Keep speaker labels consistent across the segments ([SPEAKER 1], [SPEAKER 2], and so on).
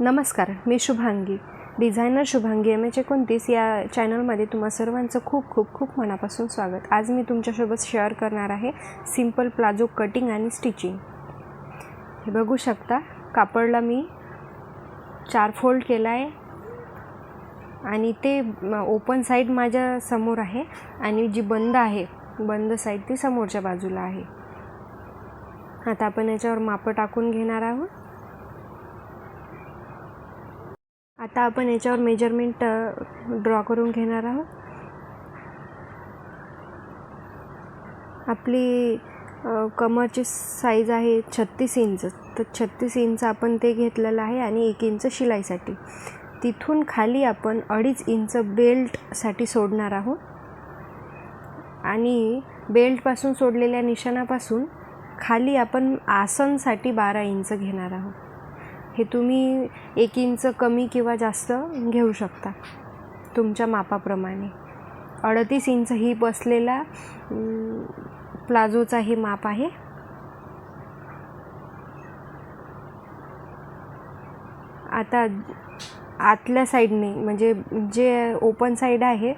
[SPEAKER 1] नमस्कार मी Shubhangi. Designer Shubhangi M H एकोणतीस या चॅनलमध्ये तुम्हा सर्वांचं खूप खूप खूप मनापासून स्वागत. आज मी तुमच्यासोबत शेअर करणार आहे सिंपल प्लाझो कटिंग आणि स्टिचिंग. हे बघू शकता कापडला मी चार फोल्ड केला आहे आणि ते ओपन साईड माझ्यासमोर आहे आणि जी बंद आहे बंद साईड ती समोरच्या बाजूला आहे. आता आपण याच्यावर मापं टाकून घेणार आहोत. आता आपण याच्यावर मेजरमेंट ड्रॉ करून घेणार आहोत. आपली कमरची साईज आहे छत्तीस इंच. तर छत्तीस इंच आपण ते घेतलेलं आहे आणि एक इंच शिलाईसाठी. तिथून खाली आपण अडीच इंच बेल्टसाठी सोडणार आहोत. आणि बेल्टपासून सोडलेल्या निशाणापासून खाली आपण आसनसाठी बारा इंच घेणार आहोत. हे तुम्ही एक इंच कमी किंवा जास्त घेऊ शकता तुमच्या मापाप्रमाणे. अडतीस इंच ही बसलेला प्लाझोचा हे माप आहे. आता आतल्या साईडने म्हणजे जे ओपन साईड आहे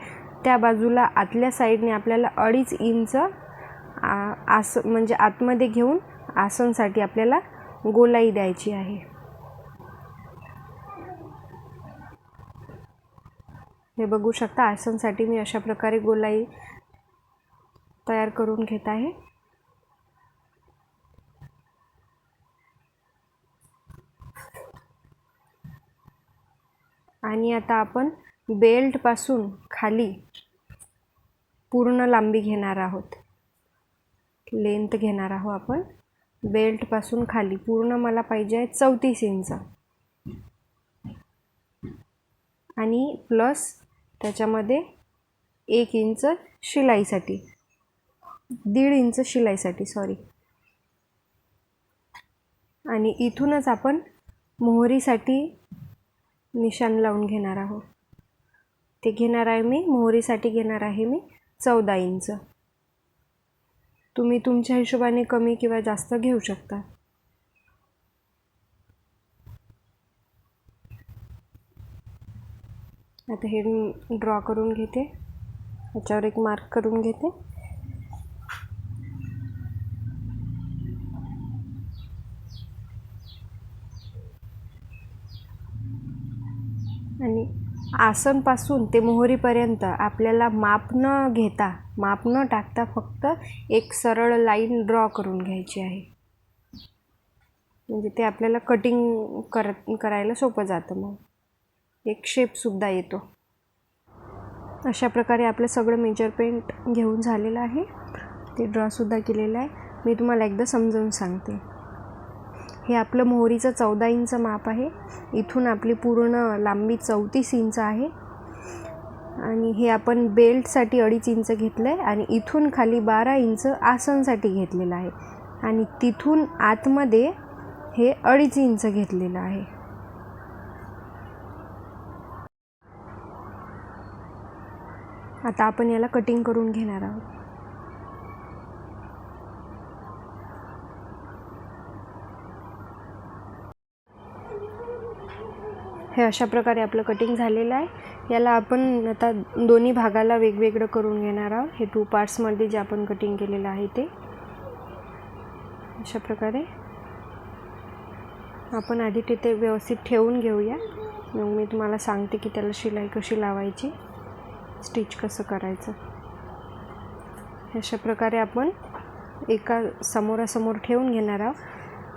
[SPEAKER 1] त्या बाजूला आतल्या साईडने आपल्याला अडीच इंच आ- आस म्हणजे आतमध्ये घेऊन आसनसाठी आपल्याला गोलाई द्यायची आहे. हे बघू शकता. आसनसाठी मी अशा प्रकारे गोलाई तयार करून घेत आहे. आणि आता आपण बेल्टपासून खाली पूर्ण लांबी घेणार आहोत. लेंथ घेणार आहोत आपण. बेल्टपासून खाली. पूर्ण मला पाहिजे आहे चौतीस इंच. आणि प्लस त्याच्यामध्ये एक इंच शिलाईसाठी दीड इंच शिलाईसाठी सॉरी आणि इथूनच आपण मोहरीसाठी निशाण लावून घेणार आहोत. ते घेणार आहे मी मोहरीसाठी घेणार आहे मी चौदा इंच. तुम्ही तुमच्या हिशोबाने कमी किंवा जास्त घेऊ शकता. आता हे ड्रॉ करून घेते. ह्याच्यावर एक मार्क करून घेते. आणि आसनपासून ते मोहरीपर्यंत आपल्याला माप न घेता माप न टाकता फक्त एक सरळ लाईन ड्रॉ करून घ्यायची आहे. म्हणजे ते आपल्याला कटिंग करत करायला सोपं जातं मग. एक शेपसुद्धा येतो. अशा प्रकारे आपलं सगळं मेजरमेंट घेऊन झालेलं आहे. ते ड्रॉसुद्धा केलेलं आहे. मी तुम्हाला एकदा समजावून सांगते. हे आपलं मोहरीचं चौदा इंच माप आहे. इथून आपली पूर्ण लांबी चौतीस इंच आहे. आणि हे आपण बेल्टसाठी अडीच इंच घेतलं आहे आणि इथून खाली बारा इंच आसनसाठी घेतलेलं आहे. आणि तिथून आतमध्ये हे अडीच इंच घेतलेलं आहे. आता आपण याला कटिंग करून घेणार आहोत. हे अशा प्रकारे आपलं कटिंग झालेलं आहे. याला आपण आता दोन्ही भागाला वेगवेगळं करून घेणार आहोत. हे टू पार्ट्समध्ये जे आपण कटिंग केलेलं आहे ते. अशा प्रकारे. आपण आधी तिथे व्यवस्थित ठेवून घेऊया. मग मी तुम्हाला सांगते की त्याला शिलाई कशी लावायची. स्टिच कसं करायचं? अशा प्रकारे आपण एका समोरासमोर ठेवून घेणार आहोत.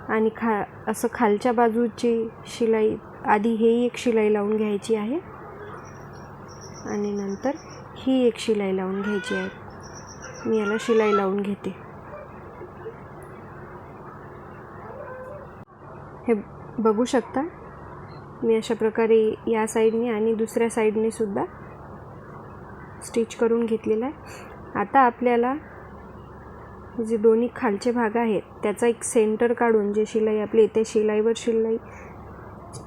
[SPEAKER 1] आणि खा असं खालच्या बाजूची शिलाई आधी हे एक शिलाई लावून घ्यायची आहे. आणि नंतर ही एक शिलाई लावून घ्यायची आहे. मी याला शिलाई लावून घेते. हे बघू शकता? मी अशा प्रकारे या साईडने आणि दुसऱ्या साईडने सुद्धा स्टिच करून घेतलेला आहे. आता आपल्याला जे दोन्ही खालचे भाग आहेत त्याचा एक सेंटर काढून जे शिलाई आपली ते शिलाईवर शिलाई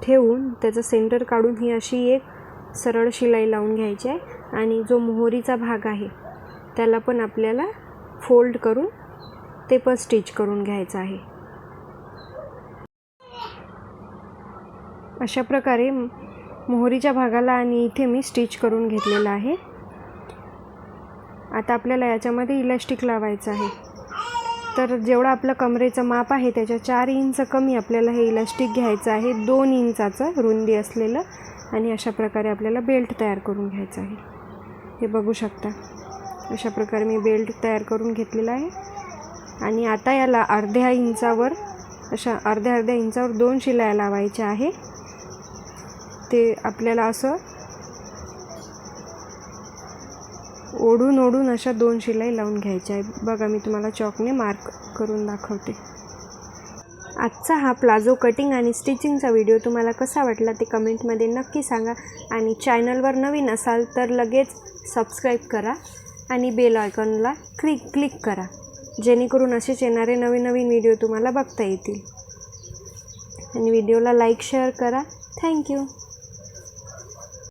[SPEAKER 1] ठेवून त्याचं सेंटर काढून ही अशी एक सरळ शिलाई लावून घ्यायची आहे. आणि जो मोहरीचा भाग आहे त्याला पण आपल्याला फोल्ड करून ते पण स्टिच करून घ्यायचं आहे. अशा प्रकारे मोहरीच्या भागाला आणि इथे मी स्टिच करून घेतलेलं आहे. आता आपल्याला याच्यामध्ये इलॅस्टिक लावायचं आहे. तर जेवढं आपलं कमरेचं माप आहे त्याच्या चार इंच कमी आपल्याला हे इलॅस्टिक घ्यायचं आहे. दोन इंचाचं रुंदी असलेलं आणि अशा प्रकारे आपल्याला बेल्ट तयार करून घ्यायचं आहे. हे बघू शकता. अशा प्रकारे मी बेल्ट तयार करून घेतलेला आहे. आणि आता याला अर्ध्या इंचावर अशा अर्ध्या अर्ध्या इंचावर दोन शिलाया लावायच्या आहे. ते आपल्याला असं ओढून ओढून अशा दोन शिलाई लावून घ्यायच्या आहेत. बघा मी तुम्हाला चॉकने मार्क करून दाखवते. आजचा हा प्लाझो कटिंग आणि स्टिचिंगचा व्हिडिओ तुम्हाला कसा वाटला ते कमेंटमध्ये नक्की सांगा. आणि चॅनलवर नवीन असाल तर लगेच सबस्क्राईब करा आणि बेल आयकॉनला क्लिक क्लिक करा. जेणेकरून असेच येणारे नवीन नवीन व्हिडिओ तुम्हाला बघता येतील. आणि व्हिडिओला लाईक शेअर करा. थँक्यू